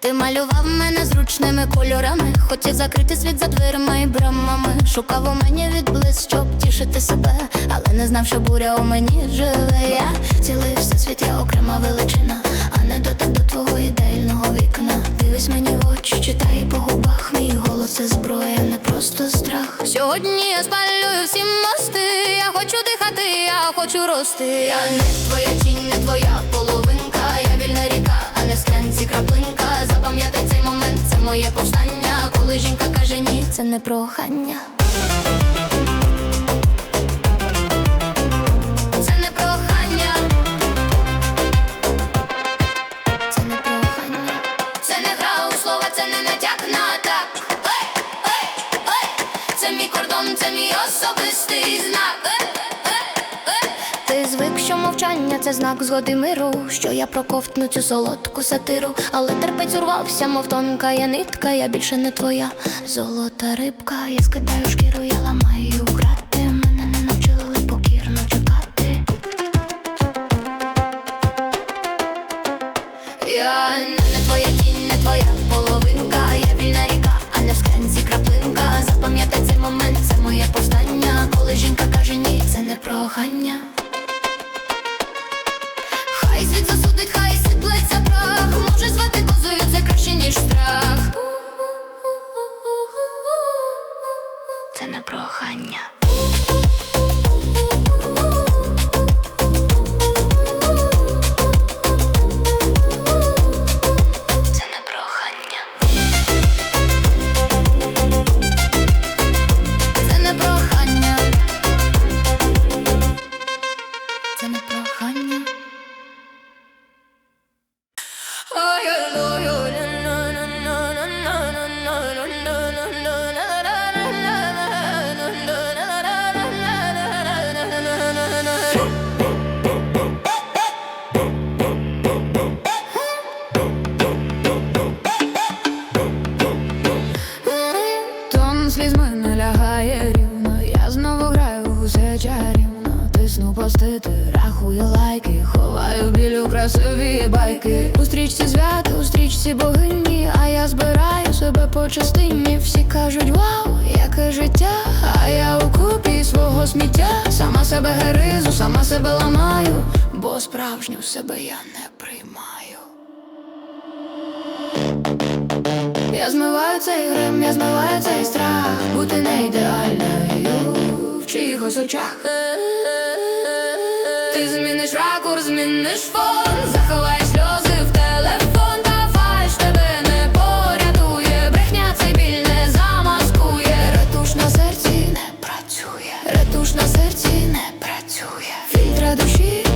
Ти малював мене зручними кольорами, хотів закрити світ за дверима і брамами. Шукав у мені відблиск, щоб тішити себе, не знав, що буря у мені живе. Я цілий всесвіт, я окрема величина, а не дотик до твого ідеального вікна. Дивись мені в очі, читай по губах. Мій голос це зброя, не просто страх. Сьогодні я спалюю всі мости. Я хочу дихати, я хочу рости. Я не твоя тінь, не твоя половинка. Я вільна ріка, а не склянці краплинка. Запам'ятай цей момент, це моє повстання. Коли жінка каже ні, це не прохання. Це мій особистий знак. Ти звик, що мовчання це знак згоди миру, що я проковтну цю солодку сатиру, але терпець урвався, мов тонка я нитка, я більше не твоя золота рибка. Я скидаю шкіру, я Хай світ засудить, хай сиплеться прах. Може звати козою, це краще, ніж страх. Постити, рахую лайки, ховаю білю красиві байки. У стрічці звяти, у стрічці богині, а я збираю себе по частині. Всі кажуть, вау, яке життя, а я у купі свого сміття. Сама себе геризу, сама себе ламаю, бо справжню себе я не приймаю. Я змиваю цей грим, я змиваю цей страх. Бути не ідеальною в чиїхось очах Зміниш ракурс, зміниш фон. Заховай сльози в телефон. Та фальш тебе не порятує. Брехня цей біль не замаскує. Ретуш на серці не працює. Ретуш на серці не працює. Фільтра душі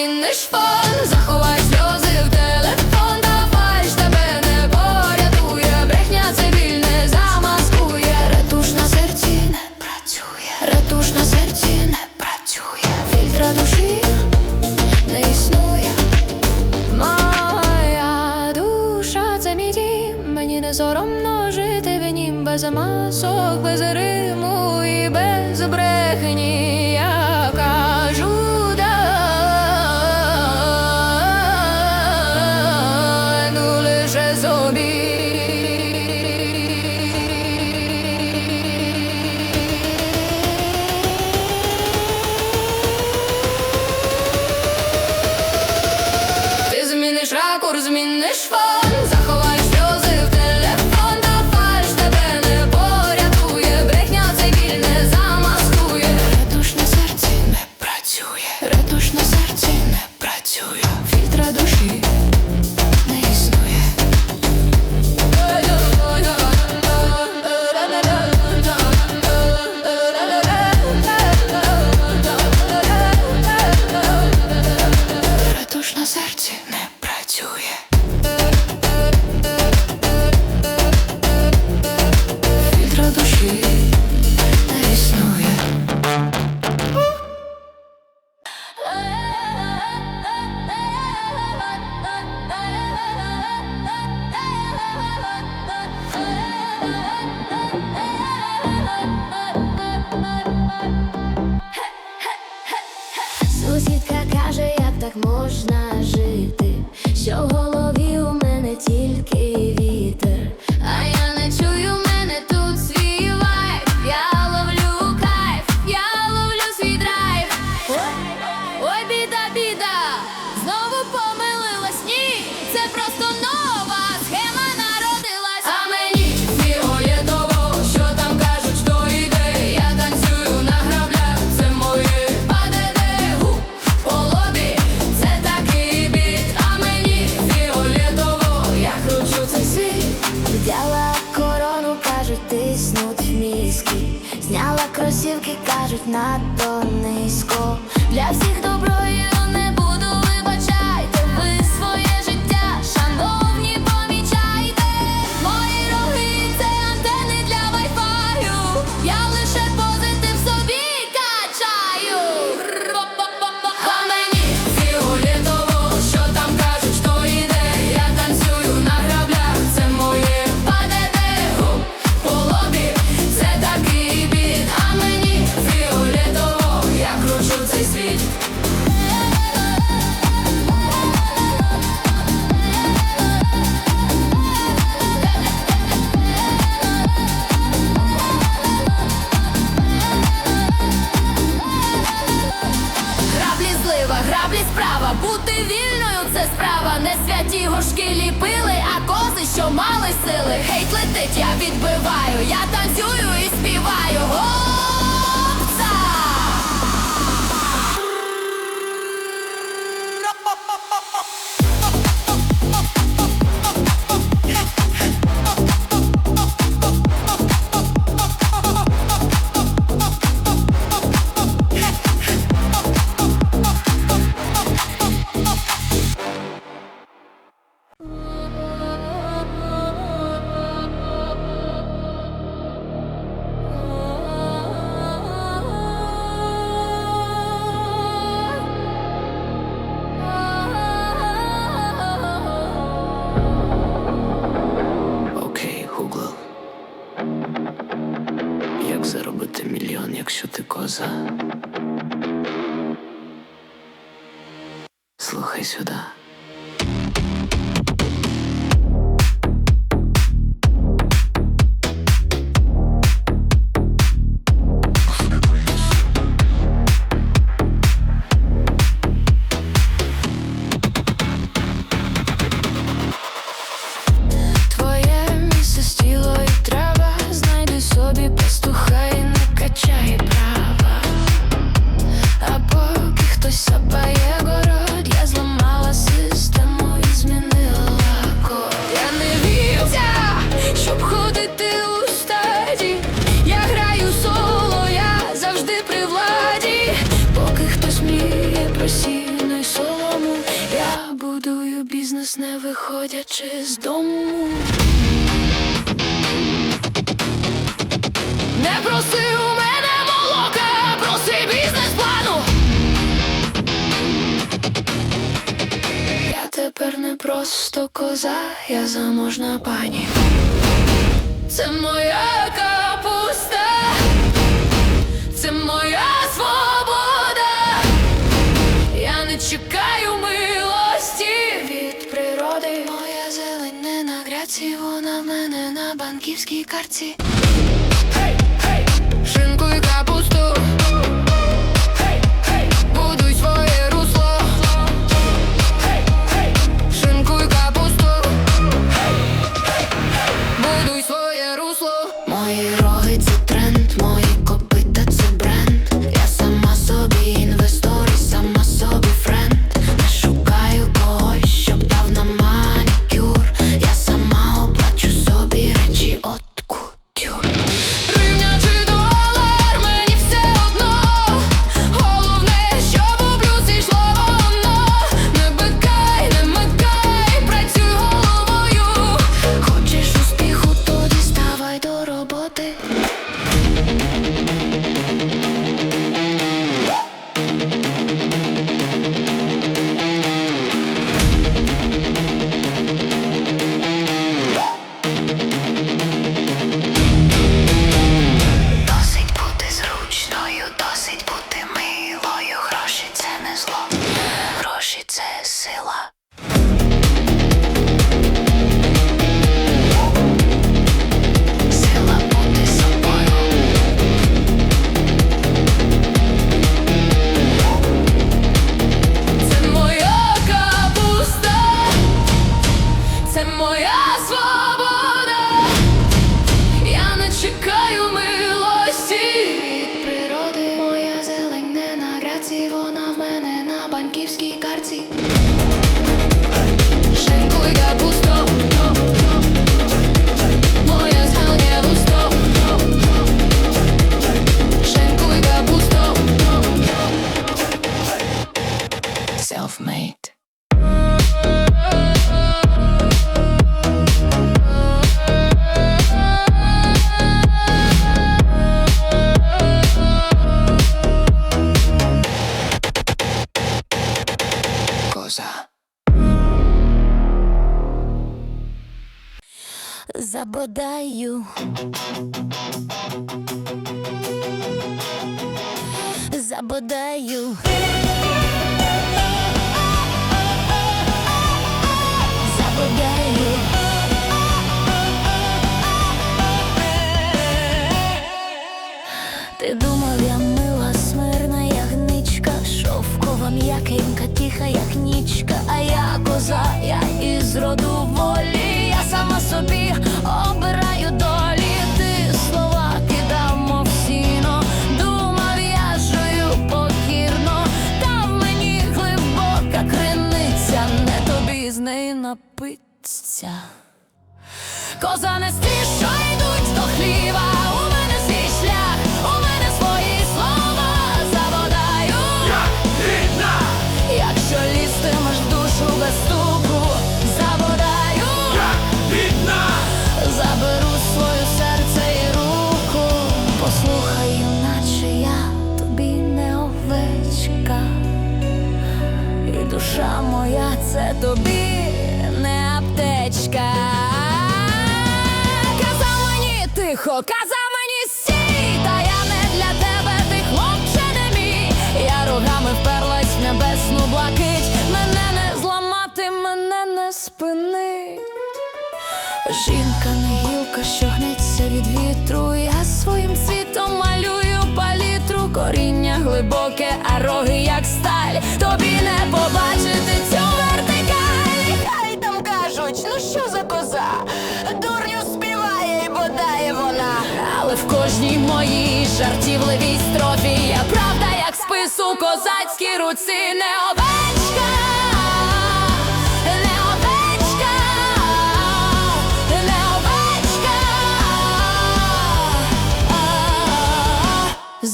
ракурс, зміниш фон так можна жити. Ніжки ліпили, а кози, що мали сили. Гейт летить, я відбиваю, я танцюю і співаю. втікши з дому. Не проси у мене молока, проси бізнес плану. Я тепер не просто коза, я заможна пані. Це моя коза. কাটছে Забодаю. Забодаю. Забодаю. Ти думав, я мила, смирна ягничка, шовкова м'якенька, тиха, як нічка, від вітру. Я своїм світом малюю палітру, коріння глибоке, а роги як сталь. Тобі не побачити цю вертикаль. Хай там кажуть, ну що за коза? Дурню співає і бодає вона. Але в кожній моїй жартівливій строфі є правда, як спис у козацькій руці, не овечка.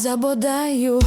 Забодаю.